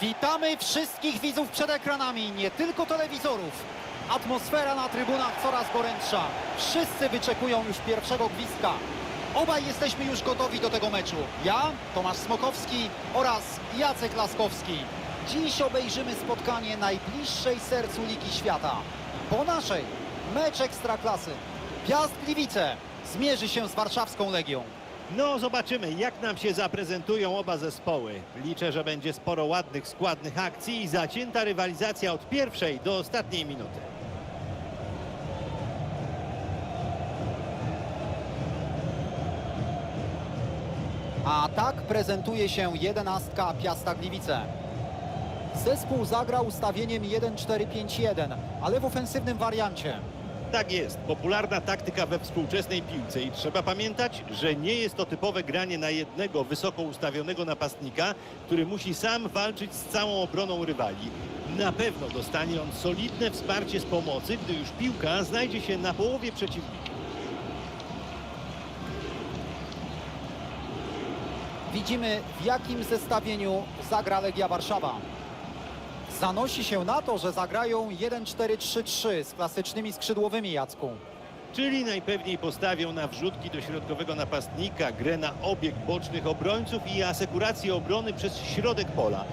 Witamy wszystkich widzów przed ekranami, nie tylko telewizorów. Atmosfera na trybunach coraz gorętsza. Wszyscy wyczekują już pierwszego gwizdka. Obaj jesteśmy już gotowi do tego meczu. Ja, Tomasz Smokowski oraz Jacek Laskowski. Dziś obejrzymy spotkanie najbliższej sercu Ligi Świata. Po naszej mecz Ekstraklasy. Piast Gliwice zmierzy się z warszawską Legią. No, zobaczymy, jak nam się zaprezentują oba zespoły. Liczę, że będzie sporo ładnych, składnych akcji i zacięta rywalizacja od pierwszej do ostatniej minuty. A tak prezentuje się jedenastka Piasta Gliwice. Zespół zagrał ustawieniem 1-4-5-1, ale w ofensywnym wariancie. Tak jest, popularna taktyka we współczesnej piłce i trzeba pamiętać, że nie jest to typowe granie na jednego wysoko ustawionego napastnika, który musi sam walczyć z całą obroną rywali. Na pewno dostanie on solidne wsparcie z pomocy, gdy już piłka znajdzie się na połowie przeciwnika. Widzimy w jakim zestawieniu zagra Legia Warszawa. Zanosi się na to, że zagrają 1-4-3-3 z klasycznymi skrzydłowymi Jacku. Czyli najpewniej postawią na wrzutki do środkowego napastnika, grę na obieg bocznych obrońców i asekurację obrony przez środek pola.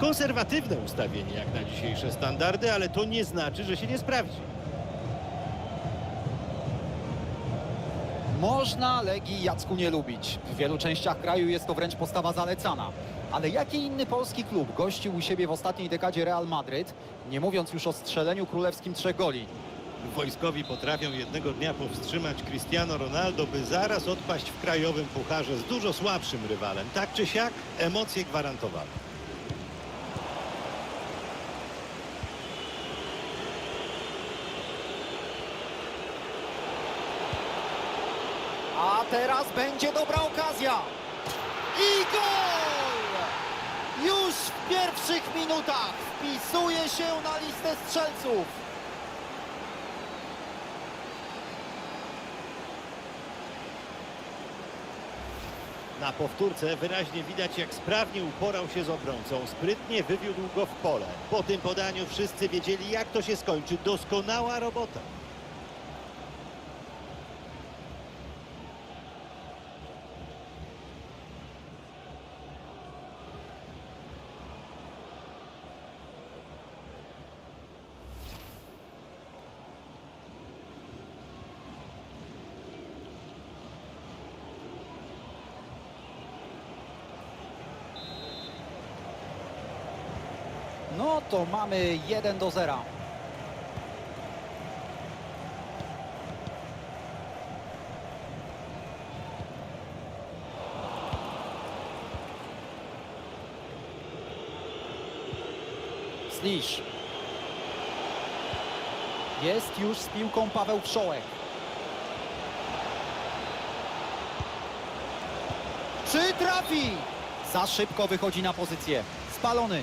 Konserwatywne ustawienie jak na dzisiejsze standardy, ale to nie znaczy, że się nie sprawdzi. Można Legii Jacku nie lubić. W wielu częściach kraju jest to wręcz postawa zalecana. Ale jaki inny polski klub gościł u siebie w ostatniej dekadzie Real Madryt, nie mówiąc już o strzeleniu królewskim trzech goli? Wojskowi potrafią jednego dnia powstrzymać Cristiano Ronaldo, by zaraz odpaść w krajowym pucharze z dużo słabszym rywalem. Tak czy siak, emocje gwarantowane. A teraz będzie dobra okazja. I gol! W pierwszych minutach wpisuje się na listę strzelców. Na powtórce wyraźnie widać, jak sprawnie uporał się z obrońcą. Sprytnie wywiódł go w pole. Po tym podaniu wszyscy wiedzieli, jak to się skończy. Doskonała robota. No to mamy 1 do 0. Slisz. Jest już z piłką Paweł Wszołek. Czy trafi? Za szybko wychodzi na pozycję. Spalony.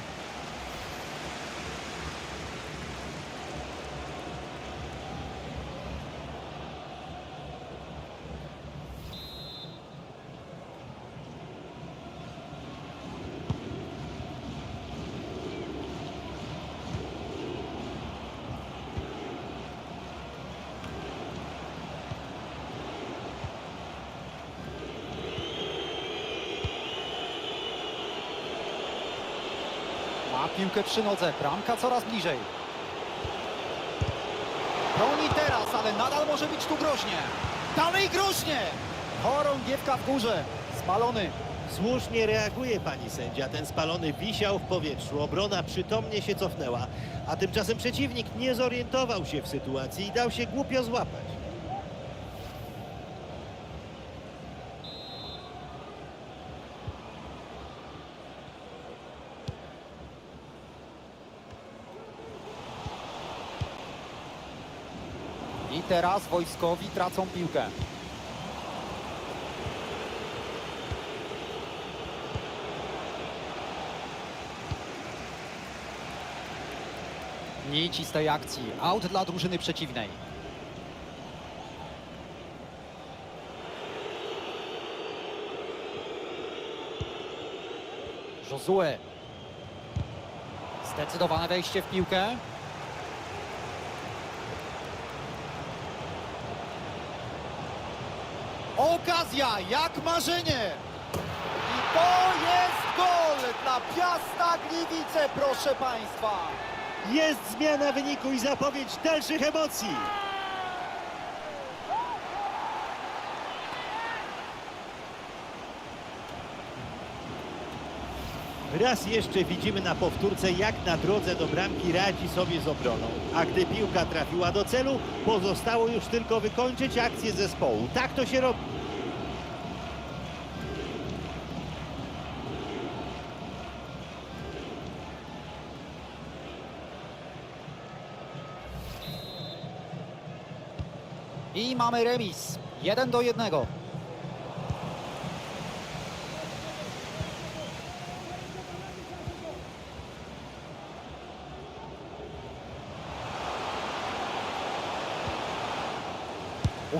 Ma piłkę przy nodze, bramka coraz bliżej. Broni teraz, ale nadal może być tu groźnie. Dalej groźnie! Chorągiewka w górze, spalony. Słusznie reaguje pani sędzia. Ten spalony wisiał w powietrzu. Obrona przytomnie się cofnęła. A tymczasem przeciwnik nie zorientował się w sytuacji i dał się głupio złapać. I teraz wojskowi tracą piłkę. Nic z tej akcji. Aut dla drużyny przeciwnej. Josue. Zdecydowane wejście w piłkę. Okazja, jak marzenie! I to jest gol dla Piasta Gliwice, proszę Państwa! Jest zmiana wyniku i zapowiedź dalszych emocji. Raz jeszcze widzimy na powtórce, jak na drodze do bramki radzi sobie z obroną. A gdy piłka trafiła do celu, pozostało już tylko wykończyć akcję zespołu. Tak to się robi. I mamy remis. 1 do 1.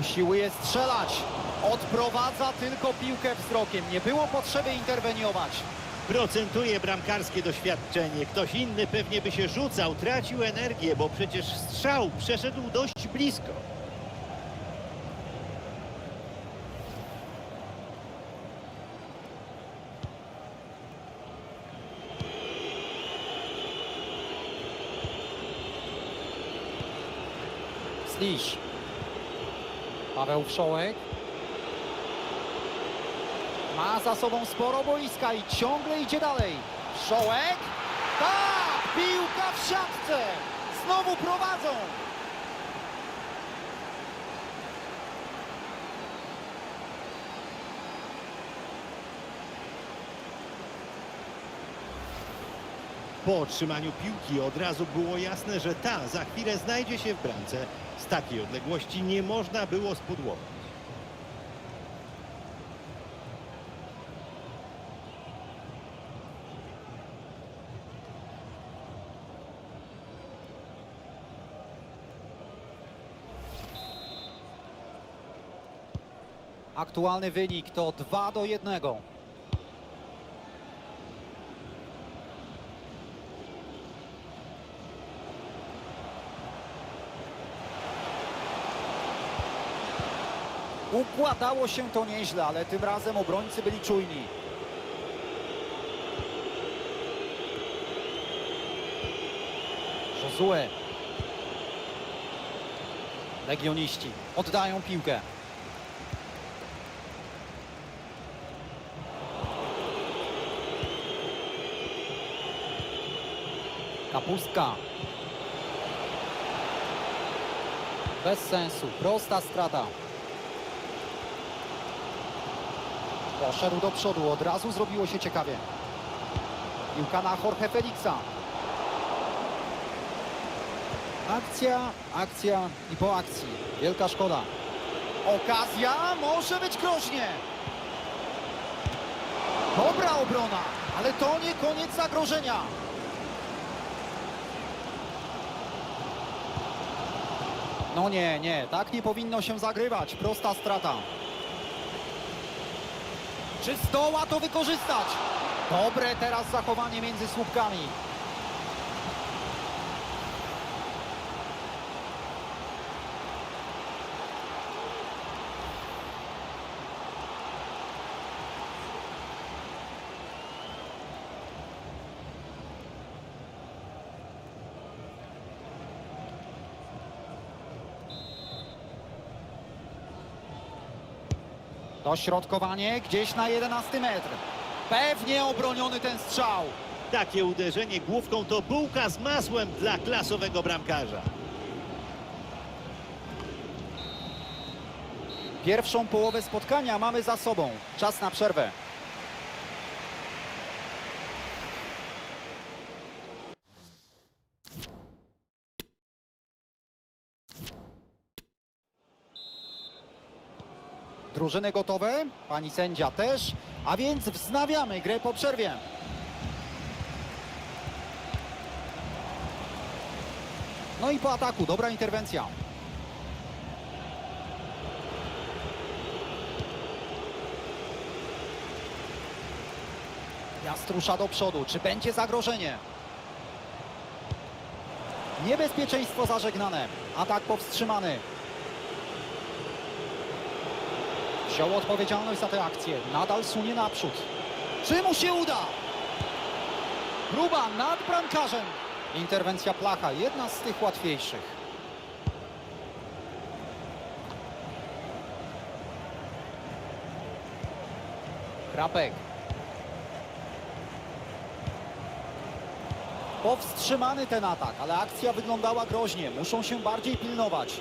Usiłuje strzelać. Odprowadza tylko piłkę wzrokiem. Nie było potrzeby interweniować. Procentuje bramkarskie doświadczenie. Ktoś inny pewnie by się rzucał, tracił energię, bo przecież strzał przeszedł dość blisko. Slisz. Paweł Wszołek. Ma za sobą sporo boiska i ciągle idzie dalej. Wszołek. Tak! Piłka w siatce! Znowu prowadzą! Po otrzymaniu piłki od razu było jasne, że ta za chwilę znajdzie się w bramce. Z takiej odległości nie można było spudłować. Aktualny wynik to 2 do 1. Układało się to nieźle, ale tym razem obrońcy byli czujni. Josue. Legioniści oddają piłkę. Kapustka. Bez sensu, prosta strata. Poszedł do przodu, od razu zrobiło się ciekawie. Piłka na Jorge Felixa. Akcja, akcja i po akcji. Wielka szkoda. Okazja może być groźnie. Dobra obrona, ale to nie koniec zagrożenia. No nie, nie, tak nie powinno się zagrywać. Prosta strata. Czy zdoła to wykorzystać? Dobre teraz zachowanie między słupkami. Dośrodkowanie gdzieś na 11 metr. Pewnie obroniony ten strzał. Takie uderzenie główką to bułka z masłem dla klasowego bramkarza. Pierwszą połowę spotkania mamy za sobą. Czas na przerwę. Drużyny gotowe, pani sędzia też, a więc wznawiamy grę po przerwie. No i po ataku, dobra interwencja. Piast rusza do przodu. Czy będzie zagrożenie? Niebezpieczeństwo zażegnane. Atak powstrzymany. Wziął odpowiedzialność za tę akcję. Nadal sunie naprzód. Czy mu się uda? Próba nad bramkarzem. Interwencja Placha, jedna z tych łatwiejszych. Krapek. Powstrzymany ten atak, ale akcja wyglądała groźnie. Muszą się bardziej pilnować.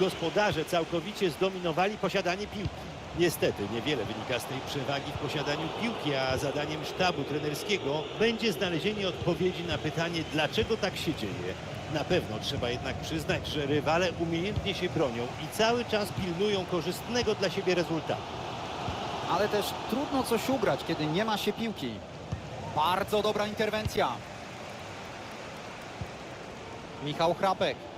Gospodarze całkowicie zdominowali posiadanie piłki. Niestety niewiele wynika z tej przewagi w posiadaniu piłki, a zadaniem sztabu trenerskiego będzie znalezienie odpowiedzi na pytanie, dlaczego tak się dzieje. Na pewno trzeba jednak przyznać, że rywale umiejętnie się bronią i cały czas pilnują korzystnego dla siebie rezultatu. Ale też trudno coś ugrać, kiedy nie ma się piłki. Bardzo dobra interwencja. Michał Chrapek.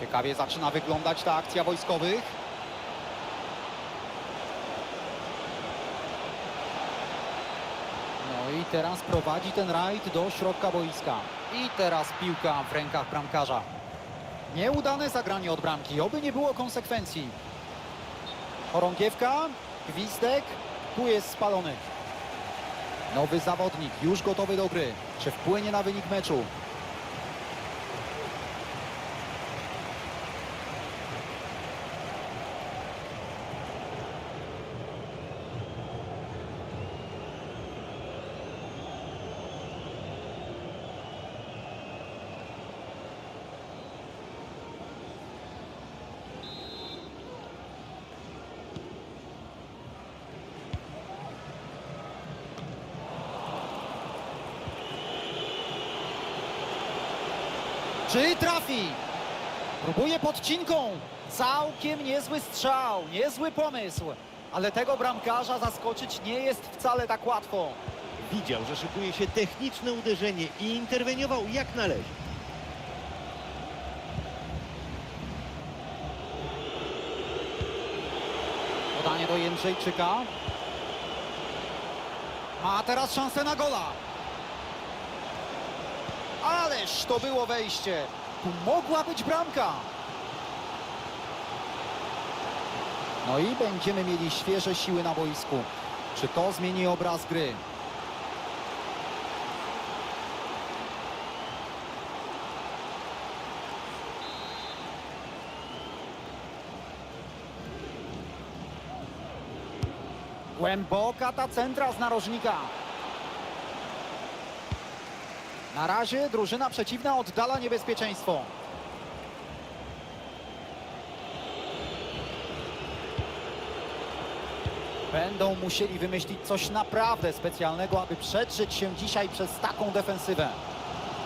Ciekawie zaczyna wyglądać ta akcja wojskowych. No i teraz prowadzi ten rajd do środka boiska. I teraz piłka w rękach bramkarza. Nieudane zagranie od bramki, oby nie było konsekwencji. Chorągiewka, gwizdek, tu jest spalony. Nowy zawodnik, już gotowy do gry. Czy wpłynie na wynik meczu? Czy trafi? Próbuje podcinką. Całkiem niezły strzał, niezły pomysł. Ale tego bramkarza zaskoczyć nie jest wcale tak łatwo. Widział, że szykuje się techniczne uderzenie i interweniował jak należy. Podanie do Jędrzejczyka. Ma teraz szansę na gola. Ależ to było wejście. Tu mogła być bramka. No i będziemy mieli świeże siły na boisku. Czy to zmieni obraz gry? Głęboka ta centra z narożnika. Na razie drużyna przeciwna oddala niebezpieczeństwo. Będą musieli wymyślić coś naprawdę specjalnego, aby przedrzeć się dzisiaj przez taką defensywę.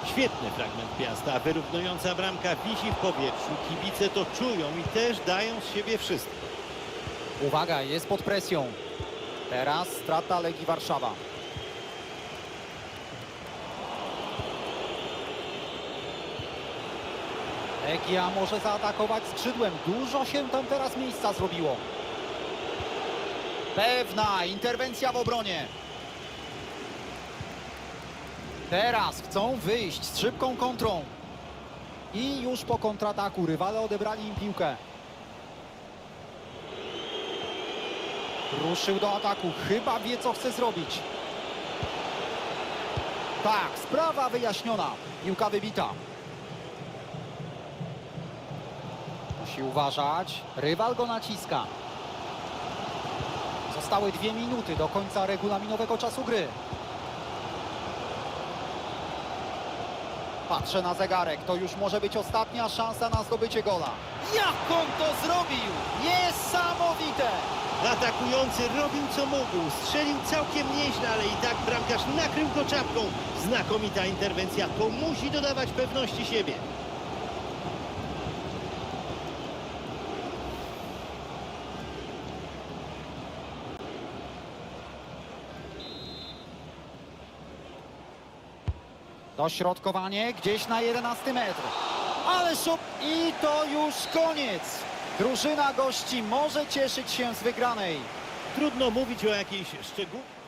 Świetny fragment Piasta, wyrównująca bramka wisi w powietrzu. Kibice to czują i też dają z siebie wszystko. Uwaga, jest pod presją. Teraz strata Legii Warszawa. Legia może zaatakować skrzydłem. Dużo się tam teraz miejsca zrobiło. Pewna interwencja w obronie. Teraz chcą wyjść z szybką kontrą. I już po kontrataku rywale odebrali im piłkę. Ruszył do ataku. Chyba wie, co chce zrobić. Tak, sprawa wyjaśniona. Piłka wybita. Musi uważać. Rywal go naciska. Zostały dwie minuty do końca regulaminowego czasu gry. Patrzę na zegarek. To już może być ostatnia szansa na zdobycie gola. Jak on to zrobił? Niesamowite! Atakujący robił co mógł, strzelił całkiem nieźle, ale i tak bramkarz nakrył go czapką. Znakomita interwencja, to musi dodawać pewności siebie. Dośrodkowanie gdzieś na 11 metr. Ale szub i to już koniec. Drużyna gości może cieszyć się z wygranej. Trudno mówić o jakiejś szczególnej...